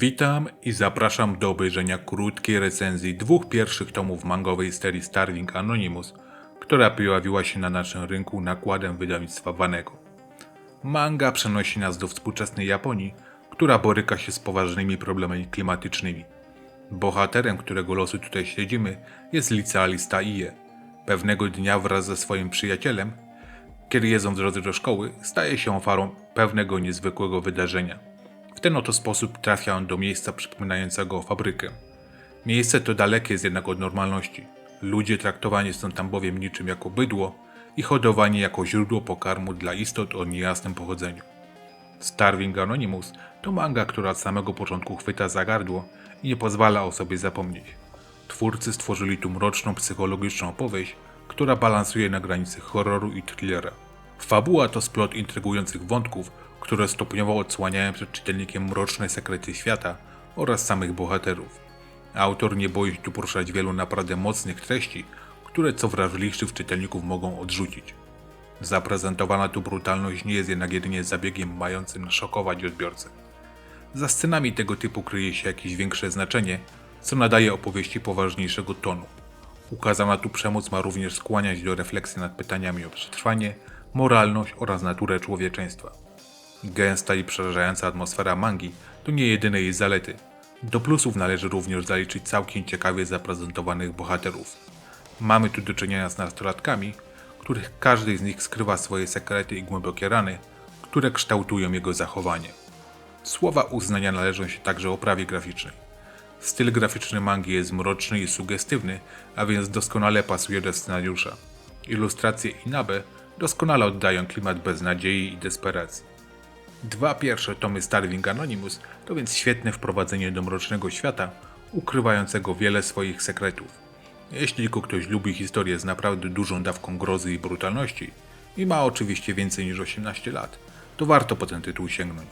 Witam i zapraszam do obejrzenia krótkiej recenzji dwóch pierwszych tomów mangowej serii Starving Anonymous, która pojawiła się na naszym rynku nakładem wydawnictwa Wanego. Manga przenosi nas do współczesnej Japonii, która boryka się z poważnymi problemami klimatycznymi. Bohaterem, którego losy tutaj śledzimy, jest licealista Ie. Pewnego dnia wraz ze swoim przyjacielem, kiedy jedzą w drodze do szkoły, staje się ofiarą pewnego niezwykłego wydarzenia. W ten oto sposób trafia on do miejsca przypominającego fabrykę. Miejsce to dalekie jest jednak od normalności. Ludzie traktowani są tam bowiem niczym jako bydło i hodowani jako źródło pokarmu dla istot o niejasnym pochodzeniu. Starving Anonymous to manga, która od samego początku chwyta za gardło i nie pozwala o sobie zapomnieć. Twórcy stworzyli tu mroczną psychologiczną opowieść, która balansuje na granicy horroru i thrillera. Fabuła to splot intrygujących wątków, które stopniowo odsłaniają przed czytelnikiem mroczne sekrety świata oraz samych bohaterów. Autor nie boi się tu poruszać wielu naprawdę mocnych treści, które co wrażliwszych czytelników mogą odrzucić. Zaprezentowana tu brutalność nie jest jednak jedynie zabiegiem mającym szokować odbiorcę. Za scenami tego typu kryje się jakieś większe znaczenie, co nadaje opowieści poważniejszego tonu. Ukazana tu przemoc ma również skłaniać do refleksji nad pytaniami o przetrwanie, moralność oraz naturę człowieczeństwa. Gęsta i przerażająca atmosfera mangi to nie jedyne jej zalety. Do plusów należy również zaliczyć całkiem ciekawie zaprezentowanych bohaterów. Mamy tu do czynienia z nastolatkami, których każdy z nich skrywa swoje sekrety i głębokie rany, które kształtują jego zachowanie. Słowa uznania należą się także oprawie graficznej. Styl graficzny mangi jest mroczny i sugestywny, a więc doskonale pasuje do scenariusza. Ilustracje Inabe doskonale oddają klimat beznadziei i desperacji. Dwa pierwsze tomy Starving Anonymous to więc świetne wprowadzenie do mrocznego świata, ukrywającego wiele swoich sekretów. Jeśli tylko ktoś lubi historię z naprawdę dużą dawką grozy i brutalności i ma oczywiście więcej niż 18 lat, to warto po ten tytuł sięgnąć.